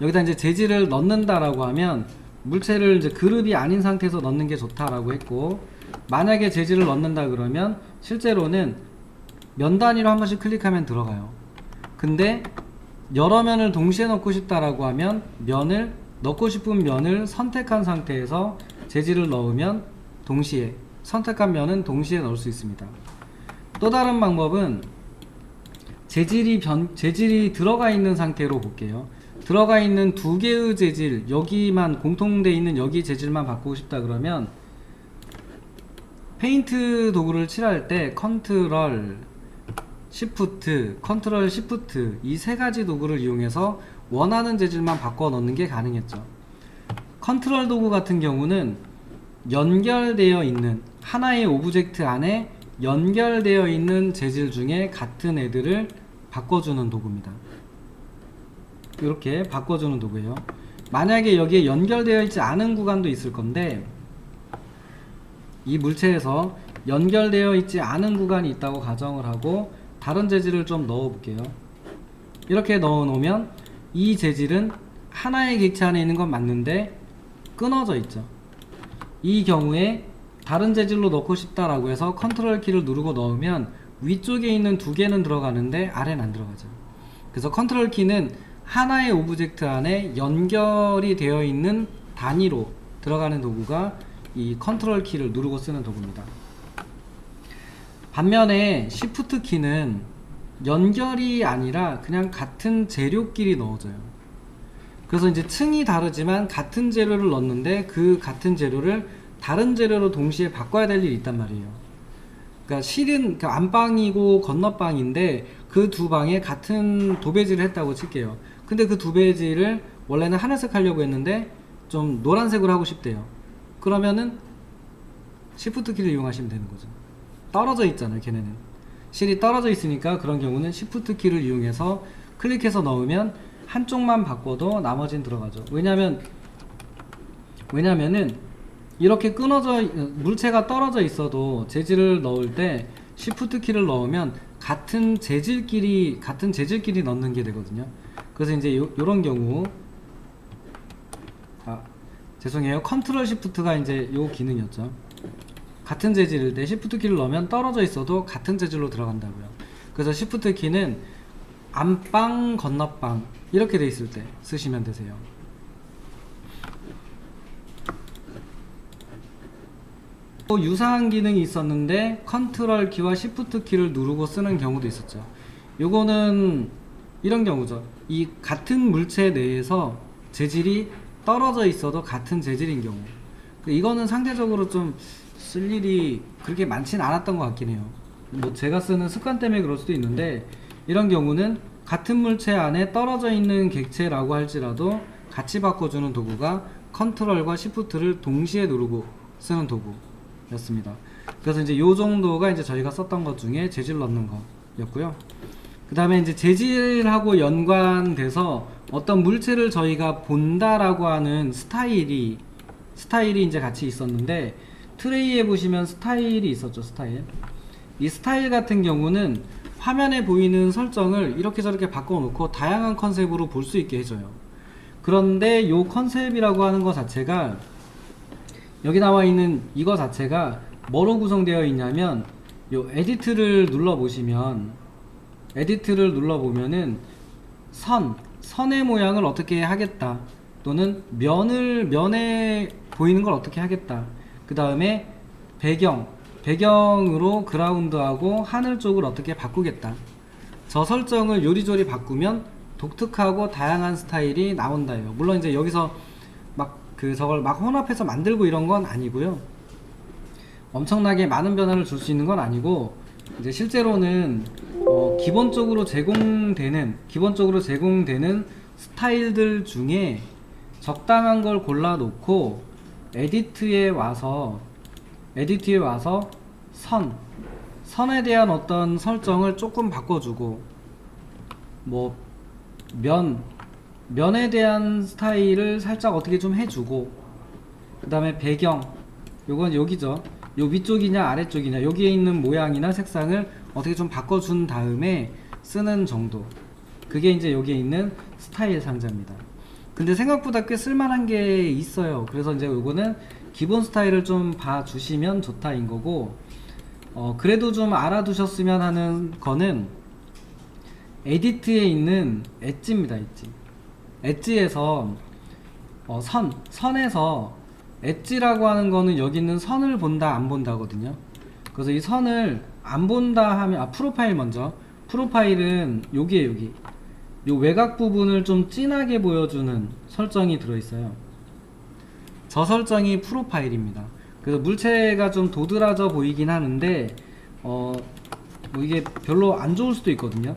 여기다 이제 재질을 넣는다라고 하면 물체를 이제 그룹이 아닌 상태에서 넣는 게 좋다라고 했고 만약에 재질을 넣는다 그러면 실제로는 면 단위로 한 번씩 클릭하면 들어가요. 근데 여러 면을 동시에 넣고 싶다라고 하면 면을 넣고 싶은 면을 선택한 상태에서 재질을 넣으면 동시에 선택한 면은 동시에 넣을 수 있습니다. 또 다른 방법은 재질이 변 재질이 들어가 있는 상태로 볼게요. 들어가 있는 두 개의 재질 여기만 공통돼 있는 여기 재질만 바꾸고 싶다 그러면 페인트 도구를 칠할 때 컨트롤 시프트, 컨트롤 시프트 이 세 가지 도구를 이용해서 원하는 재질만 바꿔 넣는 게 가능했죠. 컨트롤 도구 같은 경우는 연결되어 있는 하나의 오브젝트 안에 연결되어 있는 재질 중에 같은 애들을 바꿔주는 도구입니다. 이렇게 바꿔주는 도구예요. 만약에 여기에 연결되어 있지 않은 구간도 있을 건데 이 물체에서 연결되어 있지 않은 구간이 있다고 가정을 하고 다른 재질을 좀 넣어 볼게요. 이렇게 넣어 놓으면 이 재질은 하나의 객체 안에 있는 건 맞는데 끊어져 있죠. 이 경우에 다른 재질로 넣고 싶다라고 해서 컨트롤 키를 누르고 넣으면 위쪽에 있는 두 개는 들어가는데 아래는 안 들어가죠. 그래서 컨트롤 키는 하나의 오브젝트 안에 연결이 되어 있는 단위로 들어가는 도구가 이 컨트롤 키를 누르고 쓰는 도구입니다. 반면에 시프트 키는 연결이 아니라 그냥 같은 재료끼리 넣어져요. 그래서 이제 층이 다르지만 같은 재료를 넣는데 그 같은 재료를 다른 재료로 동시에 바꿔야 될 일이 있단 말이에요. 그러니까 실은 그러니까 안방이고 건너방인데 그 두 방에 같은 도배지를 했다고 칠게요. 근데 그 도배지를 원래는 하늘색 하려고 했는데 좀 노란색으로 하고 싶대요. 그러면은 시프트 키를 이용하시면 되는 거죠. 떨어져 있잖아요, 걔네는. 실이 떨어져 있으니까 그런 경우는 시프트 키를 이용해서 클릭해서 넣으면 한쪽만 바꿔도 나머지는 들어가죠. 왜냐면 왜냐면은 이렇게 끊어져 물체가 떨어져 있어도 재질을 넣을 때 시프트 키를 넣으면 같은 재질끼리 같은 재질끼리 넣는 게 되거든요. 그래서 이제 요, 요런 경우 아 죄송해요 컨트롤 시프트가 이제 요 기능이었죠. 같은 재질일 때 시프트 키를 넣으면 떨어져 있어도 같은 재질로 들어간다고요. 그래서 시프트 키는 안방 건너방 이렇게 돼 있을 때 쓰시면 되세요. 또 유사한 기능이 있었는데 컨트롤 키와 시프트 키를 누르고 쓰는 경우도 있었죠. 요거는 이런 경우죠. 이 같은 물체 내에서 재질이 떨어져 있어도 같은 재질인 경우. 그 이거는 상대적으로 좀 쓸 일이 그렇게 많지는 않았던 것 같긴 해요. 뭐 제가 쓰는 습관 때문에 그럴 수도 있는데 이런 경우는 같은 물체 안에 떨어져 있는 객체라고 할지라도 같이 바꿔주는 도구가 컨트롤과 시프트를 동시에 누르고 쓰는 도구였습니다. 그래서 이제 요 정도가 이제 저희가 썼던 것 중에 재질 넣는 거였고요. 그 다음에 이제 재질하고 연관돼서 어떤 물체를 저희가 본다라고 하는 스타일이 스타일이 이제 같이 있었는데 트레이에 보시면 스타일이 있었죠 스타일. 이 스타일 같은 경우는 화면에 보이는 설정을 이렇게 저렇게 바꿔놓고 다양한 컨셉으로 볼 수 있게 해줘요. 그런데 요 컨셉이라고 하는 것 자체가 여기 나와 있는 이거 자체가 뭐로 구성되어 있냐면 요 에디트를 눌러 보시면 에디트를 눌러 보면은 선 선의 모양을 어떻게 하겠다. 또는 면을 면에 보이는 걸 어떻게 하겠다. 그 다음에 배경 배경으로 그라운드하고 하늘 쪽을 어떻게 바꾸겠다. 저 설정을 요리조리 바꾸면 독특하고 다양한 스타일이 나온다요. 물론 이제 여기서 막 그 저걸 막 혼합해서 만들고 이런 건 아니고요. 엄청나게 많은 변화를 줄 수 있는 건 아니고 이제 실제로는 어, 기본적으로 제공되는 기본적으로 제공되는 스타일들 중에 적당한 걸 골라 놓고 에디트에 와서 에디트에 와서 선 선에 대한 어떤 설정을 조금 바꿔주고 뭐 면 면에 대한 스타일을 살짝 어떻게 좀 해주고 그 다음에 배경 요건 여기죠 요 위쪽이냐 아래쪽이냐 여기에 있는 모양이나 색상을 어떻게 좀 바꿔준 다음에 쓰는 정도 그게 이제 여기에 있는 스타일 상자입니다 근데 생각보다 꽤 쓸만한 게 있어요. 그래서 이제 요거는 기본 스타일을 좀 봐주시면 좋다인 거고, 어, 그래도 좀 알아두셨으면 하는 거는 에디트에 있는 엣지입니다, 엣지. 엣지에서 어, 선, 선에서 엣지라고 하는 거는 여기 있는 선을 본다, 안 본다거든요. 그래서 이 선을 안 본다 하면, 아, 프로파일 먼저. 프로파일은 여기에 여기. 요 외곽 부분을 좀 진하게 보여주는 설정이 들어있어요. 저 설정이 프로파일입니다. 그래서 물체가 좀 도드라져 보이긴 하는데, 어, 뭐 이게 별로 안 좋을 수도 있거든요.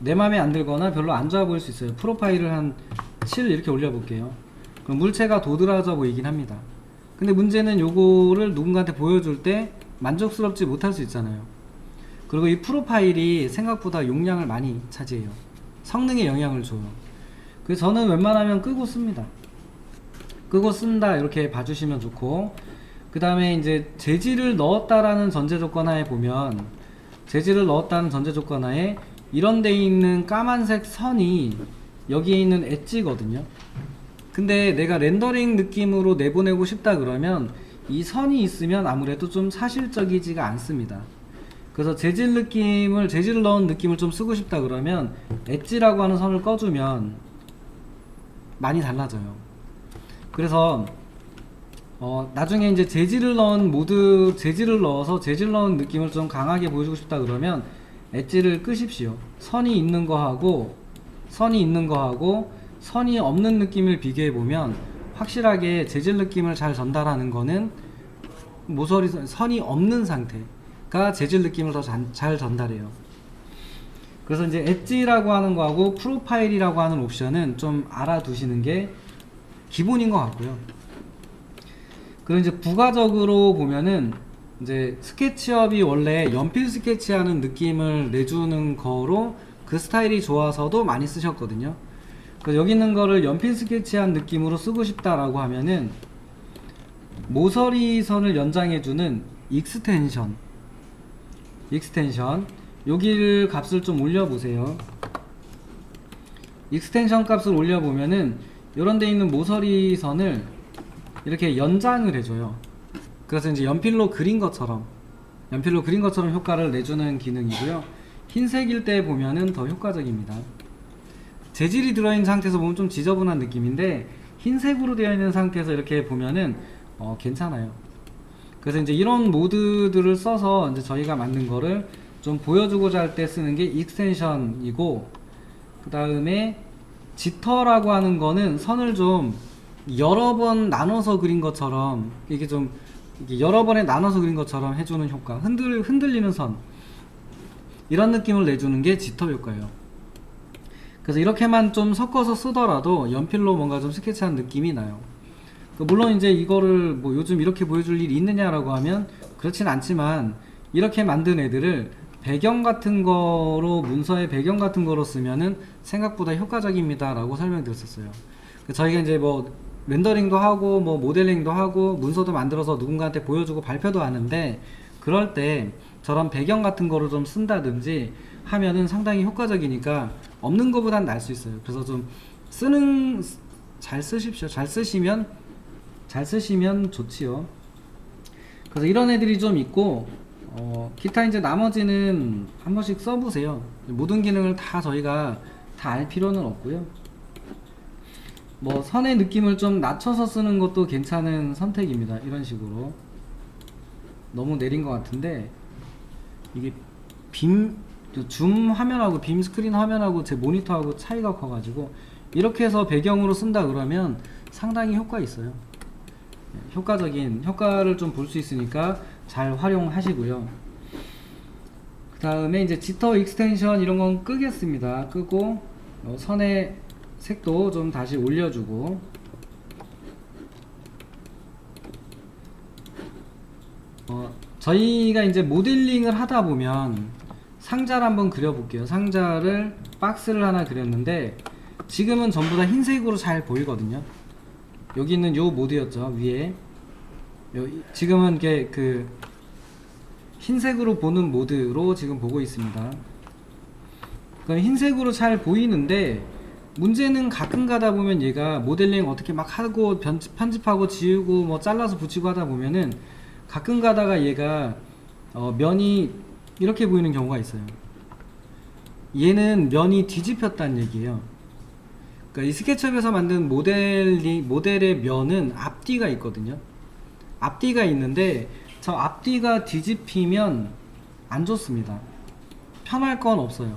내 맘에 안 들거나 별로 안 좋아 보일 수 있어요. 프로파일을 한 7 이렇게 올려볼게요. 그럼 물체가 도드라져 보이긴 합니다. 근데 문제는 요거를 누군가한테 보여줄 때 만족스럽지 못할 수 있잖아요. 그리고 이 프로파일이 생각보다 용량을 많이 차지해요. 성능에 영향을 줘요. 그래서 저는 웬만하면 끄고 씁니다. 끄고 쓴다 이렇게 봐주시면 좋고 그 다음에 이제 재질을 넣었다라는 전제 조건 하에 보면 재질을 넣었다는 전제 조건 하에 이런 데 있는 까만색 선이 여기에 있는 엣지거든요 근데 내가 렌더링 느낌으로 내보내고 싶다 그러면 이 선이 있으면 아무래도 좀 사실적이지가 않습니다 그래서 재질 느낌을 재질을 넣은 느낌을 좀 쓰고 싶다 그러면 엣지라고 하는 선을 꺼주면 많이 달라져요 그래서 어, 나중에 이제 재질을 넣은 모드 재질을 넣어서 재질 넣은 느낌을 좀 강하게 보여주고 싶다 그러면 엣지를 끄십시오. 선이 있는 거하고 선이 있는 거하고 선이 없는 느낌을 비교해 보면 확실하게 재질 느낌을 잘 전달하는 거는 모서리 선- 선이 없는 상태가 재질 느낌을 더 잘 전달해요. 그래서 이제 엣지라고 하는 거하고 프로파일이라고 하는 옵션은 좀 알아두시는 게 기본인 것 같고요. 그리고 이제 부가적으로 보면은 이제 스케치업이 원래 연필 스케치하는 느낌을 내주는 거로 그 스타일이 좋아서도 많이 쓰셨거든요. 그 여기 있는 거를 연필 스케치한 느낌으로 쓰고 싶다라고 하면은 모서리 선을 연장해주는 익스텐션, 익스텐션 여기를 값을 좀 올려보세요. 익스텐션 값을 올려보면은 이런 데 있는 모서리 선을 이렇게 연장을 해줘요. 그래서 이제 연필로 그린 것처럼 연필로 그린 것처럼 효과를 내주는 기능이고요. 흰색일 때 보면은 더 효과적입니다. 재질이 들어있는 상태에서 보면 좀 지저분한 느낌인데 흰색으로 되어 있는 상태에서 이렇게 보면은 어, 괜찮아요. 그래서 이제 이런 모드들을 써서 이제 저희가 만든 거를 좀 보여주고자 할 때 쓰는 게 익스텐션이고 그 다음에 지터라고 하는 거는 선을 좀 여러 번 나눠서 그린 것처럼 이게 좀 여러 번에 나눠서 그린 것처럼 해주는 효과 흔들 흔들리는 선 이런 느낌을 내주는 게 지터 효과예요. 그래서 이렇게만 좀 섞어서 쓰더라도 연필로 뭔가 좀 스케치한 느낌이 나요. 그 물론 이제 이거를 뭐 요즘 이렇게 보여줄 일이 있느냐라고 하면 그렇진 않지만 이렇게 만든 애들을 배경 같은 거로 문서의 배경 같은 거로 쓰면은 생각보다 효과적입니다라고 설명드렸었어요. 그 저희가 이제 뭐 렌더링도 하고 뭐 모델링도 하고 문서도 만들어서 누군가한테 보여주고 발표도 하는데 그럴 때 저런 배경 같은 거를 좀 쓴다든지 하면은 상당히 효과적이니까 없는 것보단 나을 수 있어요. 그래서 좀 쓰는 잘 쓰십시오. 잘 쓰시면 잘 쓰시면 좋지요. 그래서 이런 애들이 좀 있고 어, 기타 이제 나머지는 한 번씩 써보세요. 모든 기능을 다 저희가 다 알 필요는 없고요. 뭐 선의 느낌을 좀 낮춰서 쓰는 것도 괜찮은 선택입니다. 이런 식으로 너무 내린 것 같은데 이게 빔, 줌 화면하고 빔 스크린 화면하고 제 모니터하고 차이가 커가지고 이렇게 해서 배경으로 쓴다 그러면 상당히 효과 있어요. 네, 효과적인 효과를 좀 볼 수 있으니까 잘 활용하시고요. 그 다음에 이제 지터 익스텐션 이런 건 끄겠습니다. 끄고 어, 선의 색도 좀 다시 올려주고 어, 저희가 이제 모델링을 하다 보면 상자를 한번 그려볼게요. 상자를 박스를 하나 그렸는데 지금은 전부 다 흰색으로 잘 보이거든요. 여기 있는 요 모드였죠 위에 요, 지금은 이게 그 흰색으로 보는 모드로 지금 보고 있습니다. 그럼 흰색으로 잘 보이는데 문제는 가끔 가다 보면 얘가 모델링 어떻게 막 하고 편집, 편집하고 지우고 뭐 잘라서 붙이고 하다 보면은 가끔 가다가 얘가 어, 면이 이렇게 보이는 경우가 있어요. 얘는 면이 뒤집혔다는 얘기예요. 그러니까 이 스케치업에서 만든 모델이 모델의 면은 앞뒤가 있거든요. 앞뒤가 있는데 저 앞뒤가 뒤집히면 안 좋습니다. 편할 건 없어요.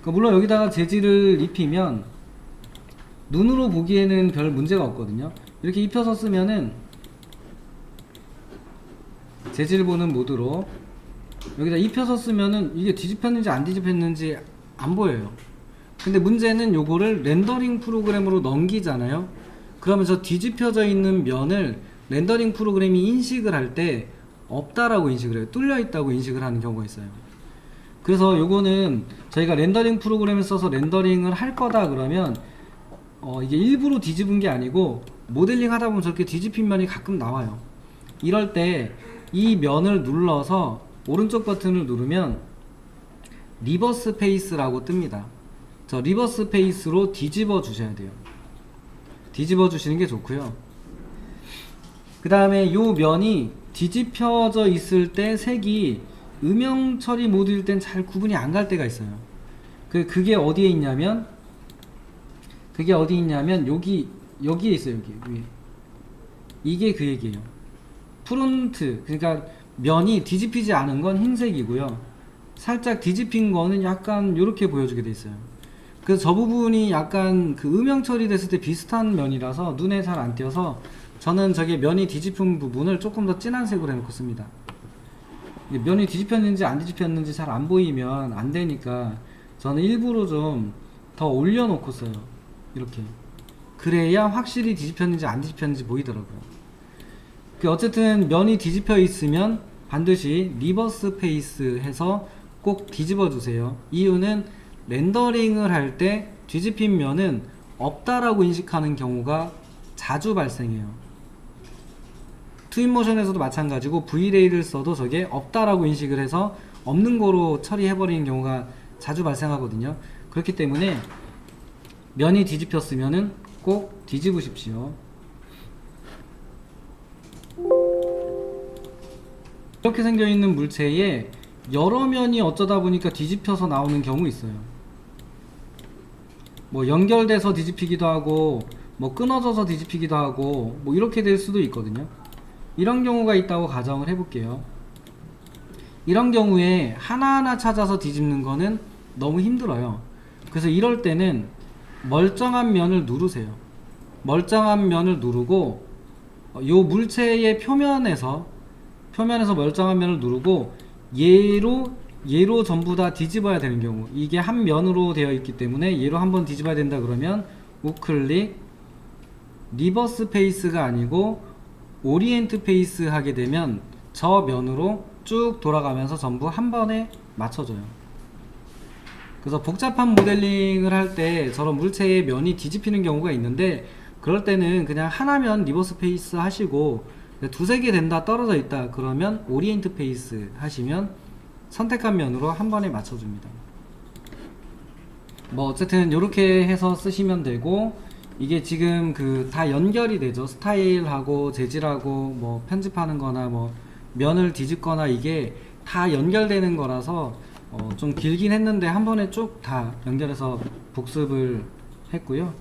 그러니까 물론 여기다가 재질을 입히면 눈으로 보기에는 별 문제가 없거든요. 이렇게 입혀서 쓰면은 재질 보는 모드로 여기다 입혀서 쓰면은 이게 뒤집혔는지 안 뒤집혔는지 안 보여요. 근데 문제는 요거를 렌더링 프로그램으로 넘기잖아요. 그러면 저 뒤집혀져 있는 면을 렌더링 프로그램이 인식을 할 때 없다라고 인식을 해요. 뚫려 있다고 인식을 하는 경우가 있어요. 그래서 요거는 저희가 렌더링 프로그램을 써서 렌더링을 할 거다 그러면 어 이게 일부러 뒤집은 게 아니고 모델링 하다 보면 저렇게 뒤집힌 면이 가끔 나와요. 이럴 때 이 면을 눌러서 오른쪽 버튼을 누르면 리버스 페이스라고 뜹니다. 저 리버스 페이스로 뒤집어 주셔야 돼요. 뒤집어 주시는 게 좋고요. 그 다음에 요 면이 뒤집혀져 있을 때 색이 음영 처리 모드일 땐 잘 구분이 안 갈 때가 있어요. 그 그게 어디에 있냐면 그게 어디 있냐면 여기 여기에 있어요 여기 위에 이게 그 얘기예요. 프론트 그러니까 면이 뒤집히지 않은 건 흰색이고요. 살짝 뒤집힌 거는 약간 이렇게 보여주게 돼 있어요. 그래서 저 부분이 약간 그 음영 처리됐을 때 비슷한 면이라서 눈에 잘 안 띄어서 저는 저게 면이 뒤집힌 부분을 조금 더 진한 색으로 해놓고 씁니다. 면이 뒤집혔는지 안 뒤집혔는지 잘 안 보이면 안 되니까 저는 일부러 좀 더 올려놓고 써요. 이렇게. 그래야 확실히 뒤집혔는지 안 뒤집혔는지 보이더라고요. 그 어쨌든 면이 뒤집혀 있으면 반드시 리버스 페이스 해서 꼭 뒤집어 주세요. 이유는 렌더링을 할 때 뒤집힌 면은 없다라고 인식하는 경우가 자주 발생해요. 트윈모션에서도 마찬가지고 V레이를 써도 저게 없다라고 인식을 해서 없는 거로 처리해버리는 경우가 자주 발생하거든요. 그렇기 때문에 면이 뒤집혔으면은 꼭 뒤집으십시오. 이렇게 생겨 있는 물체에 여러 면이 어쩌다 보니까 뒤집혀서 나오는 경우 있어요. 뭐 연결돼서 뒤집히기도 하고 뭐 끊어져서 뒤집히기도 하고 뭐 이렇게 될 수도 있거든요. 이런 경우가 있다고 가정을 해볼게요. 이런 경우에 하나하나 찾아서 뒤집는 거는 너무 힘들어요. 그래서 이럴 때는 멀쩡한 면을 누르세요. 멀쩡한 면을 누르고 어, 요 물체의 표면에서 표면에서 멀쩡한 면을 누르고 얘로 얘로 전부 다 뒤집어야 되는 경우 이게 한 면으로 되어 있기 때문에 얘로 한번 뒤집어야 된다 그러면 우클릭 리버스 페이스가 아니고 오리엔트 페이스 하게 되면 저 면으로 쭉 돌아가면서 전부 한 번에 맞춰져요. 그래서 복잡한 모델링을 할 때 저런 물체의 면이 뒤집히는 경우가 있는데 그럴 때는 그냥 하나면 리버스 페이스 하시고 두세 개 된다 떨어져 있다 그러면 오리엔트 페이스 하시면 선택한 면으로 한 번에 맞춰줍니다. 뭐 어쨌든 이렇게 해서 쓰시면 되고 이게 지금 그 다 연결이 되죠 스타일하고 재질하고 뭐 편집하는 거나 뭐 면을 뒤집거나 이게 다 연결되는 거라서 어 좀 길긴 했는데 한 번에 쭉 다 연결해서 복습을 했고요